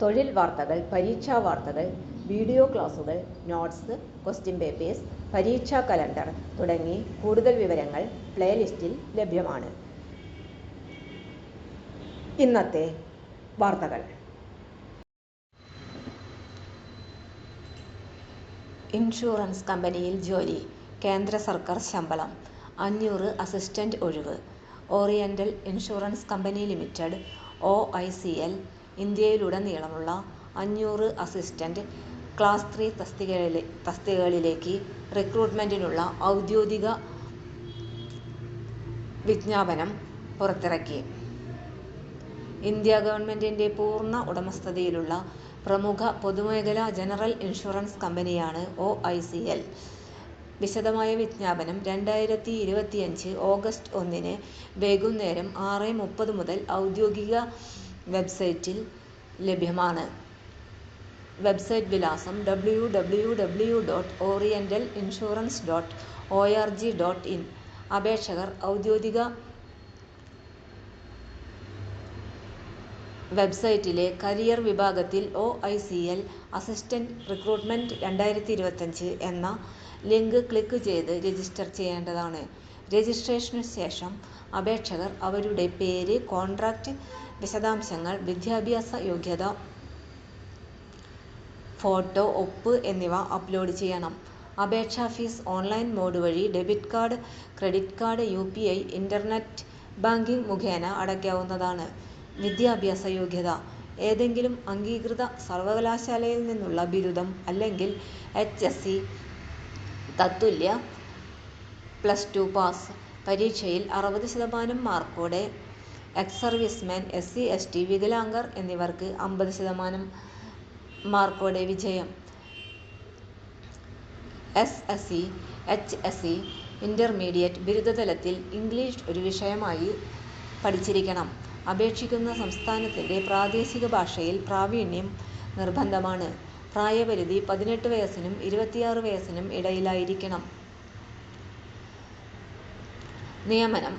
തൊഴിൽ വാർത്തകൾ പരീക്ഷാ വാർത്തകൾ വീഡിയോ ക്ലാസുകൾ നോട്ട്സ് ക്വസ്റ്റ്യൻ പേപ്പേഴ്സ് പരീക്ഷാ കലണ്ടർ തുടങ്ങി കൂടുതൽ വിവരങ്ങൾ പ്ലേലിസ്റ്റിൽ ലഭ്യമാണ്. ഇന്നത്തെ വാർത്തകൾ. ഇൻഷുറൻസ് കമ്പനിയിൽ ജോലി കേന്ദ്ര സർക്കാർ ശമ്പളം അഞ്ഞൂറ് അസിസ്റ്റന്റ് ഒഴിവ്. Oriental insurance company limited O I C L ഇന്ത്യയിലുടനീളമുള്ള അഞ്ഞൂറ് അസിസ്റ്റന്റ് ക്ലാസ് ത്രീ തസ്തികകളിലെ തസ്തികകളിലേക്ക് റിക്രൂട്ട്മെന്റിനുള്ള ഔദ്യോഗിക വിജ്ഞാപനം പുറത്തിറക്കി. ഇന്ത്യ ഗവൺമെന്റിന്റെ പൂർണ ഉടമസ്ഥതയിലുള്ള പ്രമുഖ പൊതുമേഖലാ ജനറൽ ഇൻഷുറൻസ് കമ്പനിയാണ് ഒ ഐ സി എൽ. വിശദമായ വിജ്ഞാപനം രണ്ടായിരത്തി ഇരുപത്തിയഞ്ച് ഓഗസ്റ്റ് ഒന്നിന് വൈകുന്നേരം ആറ് മുപ്പത് മുതൽ ഔദ്യോഗിക വെബ്സൈറ്റിൽ ലഭ്യമാണ്. വെബ്സൈറ്റ് വിലാസം W W W dot oriental insurance dot O R G dot in അപേക്ഷകർ ഔദ്യോഗിക വെബ്സൈറ്റിലെ കരിയർ വിഭാഗത്തിൽ O I C L assistant recruitment രണ്ടായിരത്തി ഇരുപത്തഞ്ച് എന്ന ലിങ്ക് ക്ലിക്ക് ചെയ്ത് രജിസ്റ്റർ ചെയ്യേണ്ടതാണ്. രജിസ്ട്രേഷന് ശേഷം അപേക്ഷകർ അവരുടെ പേര് കോൺട്രാക്റ്റ് വിശദാംശങ്ങൾ വിദ്യാഭ്യാസ യോഗ്യത ഫോട്ടോ ഒപ്പ് എന്നിവ അപ്ലോഡ് ചെയ്യണം. അപേക്ഷാ ഫീസ് ഓൺലൈൻ മോഡ് വഴി debit card credit card U P I internet banking മുഖേന അടയ്ക്കാവുന്നതാണ്. വിദ്യാഭ്യാസ യോഗ്യത. ഏതെങ്കിലും അംഗീകൃത സർവകലാശാലയിൽ നിന്നുള്ള ബിരുദം അല്ലെങ്കിൽ എച്ച് എസ് സി തത്തുല്യ പ്ലസ് ടു പാസ് പരീക്ഷയിൽ അറുപത് ശതമാനം മാർക്കോടെ ex serviceman S C S T വികലാംഗർ എന്നിവർക്ക് അമ്പത് ശതമാനം മാർക്കോടെ വിജയം. S S C H S C intermediate ബിരുദതലത്തിൽ English ഒരു വിഷയമായി പഠിച്ചിരിക്കണം. അപേക്ഷിക്കുന്ന സംസ്ഥാനത്തിന്റെ പ്രാദേശിക ഭാഷയിൽ പ്രാവീണ്യം നിർബന്ധമാണ്. പ്രായപരിധി പതിനെട്ട് വയസ്സിനും ഇരുപത്തിയാറ് വയസ്സിനും ഇടയിലായിരിക്കണം. നിയമനം.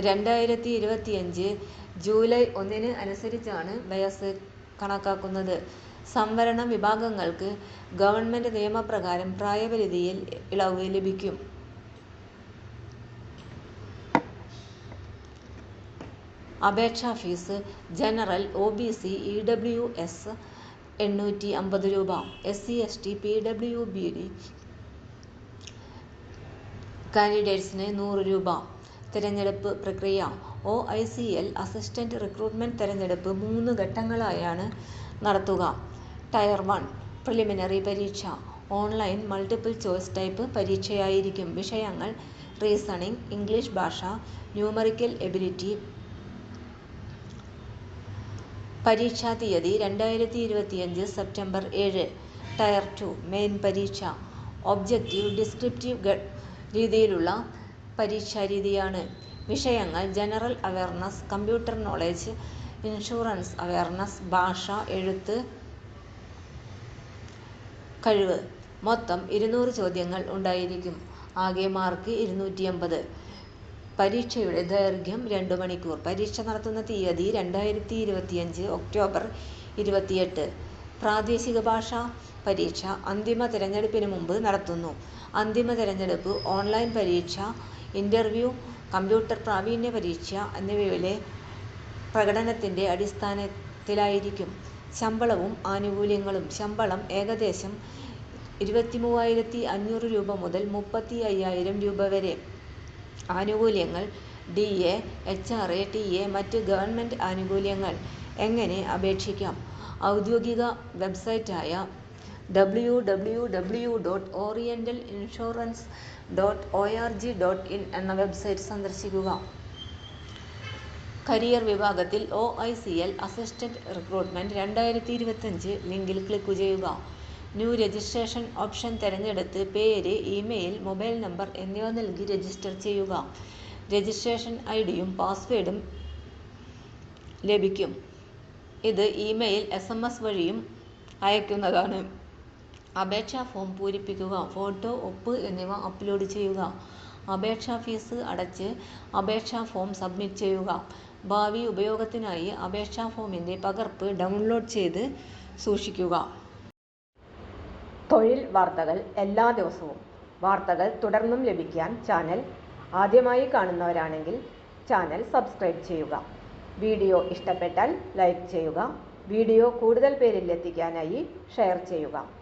രണ്ടായിരത്തി ഇരുപത്തിയഞ്ച് ജൂലൈ ഒന്നിന് അനുസരിച്ചാണ് വയസ്സ് കണക്കാക്കുന്നത്. സംവരണ വിഭാഗങ്ങൾക്ക് ഗവൺമെന്റ് നിയമപ്രകാരം പ്രായപരിധിയിൽ ഇളവ് ലഭിക്കും. അപേക്ഷാ fees general O B C E W S എണ്ണൂറ്റി അമ്പത് രൂപ S C S T P W B കാൻഡിഡേറ്റ്സിന് നൂറ് രൂപ. തിരഞ്ഞെടുപ്പ് പ്രക്രിയ. O I C L assistant recruitment തെരഞ്ഞെടുപ്പ് മൂന്ന് ഘട്ടങ്ങളായാണ് നടത്തുക. ടയർ വൺ പ്രിലിമിനറി പരീക്ഷ. ഓൺലൈൻ മൾട്ടിപ്പിൾ ചോയ്സ് ടൈപ്പ് പരീക്ഷയായിരിക്കും. വിഷയങ്ങൾ റീസണിംഗ് ഇംഗ്ലീഷ് ഭാഷ ന്യൂമറിക്കൽ എബിലിറ്റി. പരീക്ഷാ തീയതി രണ്ടായിരത്തി ഇരുപത്തിയഞ്ച് സെപ്റ്റംബർ ഏഴ്. ടയർ ടു മെയിൻ പരീക്ഷ. ഒബ്ജക്റ്റീവ് ഡിസ്ക്രിപ്റ്റീവ് രീതിയിലുള്ള പരീക്ഷാരീതിയാണ് വിഷയങ്ങൾ general awareness computer knowledge insurance awareness ഭാഷ എഴുത്ത് കഴിവ്. മൊത്തം ഇരുന്നൂറ് ചോദ്യങ്ങൾ ഉണ്ടായിരിക്കും. ആകെ മാർക്ക് ഇരുന്നൂറ്റിയമ്പത്. പരീക്ഷയുടെ ദൈർഘ്യം രണ്ട് മണിക്കൂർ. പരീക്ഷ നടത്തുന്ന തീയതി രണ്ടായിരത്തി ഇരുപത്തിയഞ്ച് ഒക്ടോബർ ഇരുപത്തിയെട്ട്. പ്രാദേശിക ഭാഷ പരീക്ഷ അന്തിമ തിരഞ്ഞെടുപ്പിന് മുമ്പ് നടത്തുന്നു. അന്തിമ തിരഞ്ഞെടുപ്പ് ഓൺലൈൻ പരീക്ഷ ഇന്റർവ്യൂ കമ്പ്യൂട്ടർ പ്രാവീണ്യ പരീക്ഷ എന്നിവയിലെ പ്രകടനത്തിന്റെ അടിസ്ഥാനത്തിലായിരിക്കും. ശമ്പളവും ആനുകൂല്യങ്ങളും. ശമ്പളം ഏകദേശം ഇരുപത്തിമൂവായിരത്തി അഞ്ഞൂറ് രൂപ മുതൽ മുപ്പത്തി അയ്യായിരം രൂപ വരെ. ആനുകൂല്യങ്ങൾ D A H R A T A മറ്റ് ഗവൺമെന്റ് ആനുകൂല്യങ്ങൾ. എങ്ങനെ അപേക്ഷിക്കാം? ഔദ്യോഗിക വെബ്സൈറ്റായ W W W dot oriental insurance dot O R G dot in എന്ന വെബ്സൈറ്റ് സന്ദർശിക്കുക കരിയർ വിഭാഗത്തിൽ O I C L assistant recruitment രണ്ടായിരത്തി ഇരുപത്തഞ്ച് ലിങ്കിൽ ക്ലിക്ക് ചെയ്യുക ന്യൂ രജിസ്ട്രേഷൻ ഓപ്ഷൻ തിരഞ്ഞെടുത്ത് പേര്, ഇമെയിൽ, മൊബൈൽ നമ്പർ എന്നിവ നൽകി രജിസ്റ്റർ ചെയ്യുക. രജിസ്ട്രേഷൻ ഐ ഡിയും പാസ്വേഡും ലഭിക്കും. ഇത് ഇമെയിൽ, എസ് എം എസ് വഴിയും അയക്കുന്നതാണ്. അപേക്ഷാ ഫോം പൂരിപ്പിക്കുക. ഫോട്ടോ, ഒപ്പ് എന്നിവ അപ്ലോഡ് ചെയ്യുക. അപേക്ഷാ ഫീസ് അടച്ച് അപേക്ഷാ ഫോം സബ്മിറ്റ് ചെയ്യുക. ഭാവി ഉപയോഗത്തിനായി അപേക്ഷാ ഫോമിന്റെ പകർപ്പ് ഡൗൺലോഡ് ചെയ്ത് സൂക്ഷിക്കുക. തൊഴിൽ വാർത്തകൾ എല്ലാ ദിവസവും വാർത്തകൾ തുടർന്നും ലഭിക്കാൻ ചാനൽ ആദ്യമായി കാണുന്നവരാണെങ്കിൽ ചാനൽ സബ്സ്ക്രൈബ് ചെയ്യുക. വീഡിയോ ഇഷ്ടപ്പെട്ടാൽ ലൈക്ക് ചെയ്യുക. വീഡിയോ കൂടുതൽ പേരിൽ എത്തിക്കാനായി ഷെയർ ചെയ്യുക.